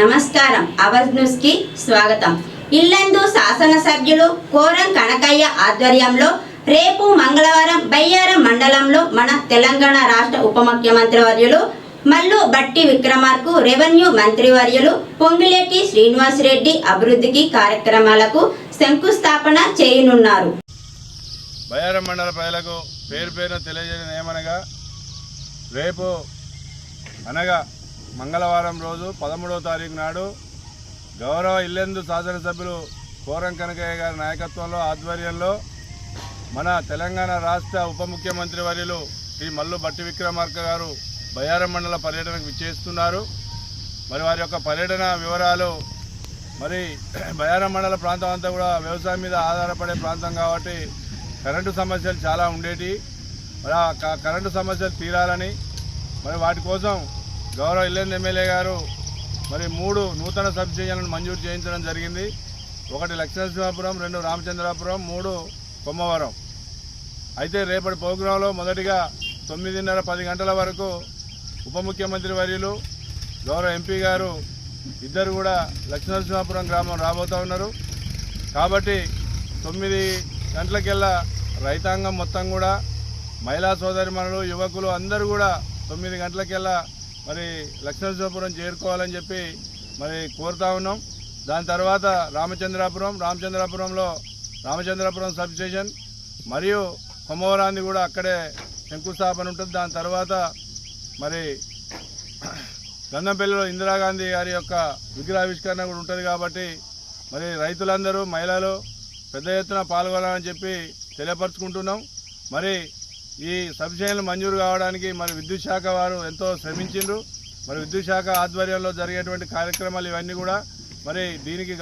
నమస్కారం. అవజ్ న్యూస్కి స్వాగతం. ఇల్లందు శాసనసభ్యులు కోరం కనకయ్య ఆధ్వర్యంలో రేపు మంగళవారం బయ్యారం మండలంలో మన తెలంగాణ రాష్ట్ర ఉప ముఖ్యమంత్రి వర్యులు మల్లు బట్టి విక్రమార్కు రెవెన్యూ మంత్రివర్యులు పొంగిలేటి శ్రీనివాసరెడ్డి అభివృద్ధికి కార్యక్రమాలకు శంకుస్థాపన చేయనున్నారు. బయ్యారం మండల ప్రజలకు పేరు పేరున తెలియజేయడం ఏమనగా రేపు అనగా మంగళవారం రోజు పదమూడవ తారీఖు నాడు గౌరవ ఇల్లెందు శాసనసభ్యులు కోరం కనకయ్య గారి నాయకత్వంలో ఆధ్వర్యంలో మన తెలంగాణ రాష్ట్ర ఉప ముఖ్యమంత్రి వర్యులు శ్రీ మల్లు బట్టి విక్రమార్క గారు బయ్యారం మండల పర్యటనకు విచ్చేస్తున్నారు. మరి వారి యొక్క పర్యటన వివరాలు మరి బయారం మండల ప్రాంతం అంతా కూడా వ్యవసాయం మీద ఆధారపడే ప్రాంతం కాబట్టి కరెంటు సమస్యలు చాలా ఉండేటి. మరి ఆ క- కరెంటు సమస్యలు తీరాలని మరి వాటి కోసం గౌరవ ఇల్లెందు ఎమ్మెల్యే గారు మరి మూడు నూతన సబ్సిడీలను మంజూరు చేయించడం జరిగింది. ఒకటి లక్ష్మీనరసింహాపురం రెండు రామచంద్రాపురం మూడు కొమ్మవరం. అయితే రేపటి ప్రోగ్రాంలో మొదటిగా తొమ్మిదిన్నర పది గంటల వరకు ఉప ముఖ్యమంత్రి వర్యులు గౌరవ ఎంపీ గారు ఇద్దరు కూడా లక్ష్మీనరసింహాపురం గ్రామం రాబోతూ ఉన్నారు. కాబట్టి తొమ్మిది గంటలకెల్లా రైతాంగం మొత్తం కూడా మహిళా సోదరిమణులు యువకులు అందరూ కూడా తొమ్మిది గంటలకెల్లా మరి లక్ష్మీనరసింహపురం చేరుకోవాలని చెప్పి మరి కోరుతా ఉన్నాం. దాని తర్వాత రామచంద్రాపురం రామచంద్రాపురంలో రామచంద్రాపురం సబ్ స్టేషన్ మరియు కొమ్మవరాన్ని కూడా అక్కడే శంకుస్థాపన ఉంటుంది. దాని తర్వాత మరి గంధంపల్లిలో ఇందిరాగాంధీ గారి యొక్క విగ్రహావిష్కరణ కూడా ఉంటుంది కాబట్టి మరి రైతులందరూ మహిళలు పెద్ద ఎత్తున పాల్గొనాలని చెప్పి తెలియపరుచుకుంటున్నాం. మరి ఈ సబ్సిడీలు మంజూరు కావడానికి మరి విద్యుత్ శాఖ వారు ఎంతో శ్రమించిండ్రు. మరి విద్యుత్ శాఖ ఆధ్వర్యంలో జరిగేటువంటి కార్యక్రమాలు ఇవన్నీ కూడా మరి దీనికి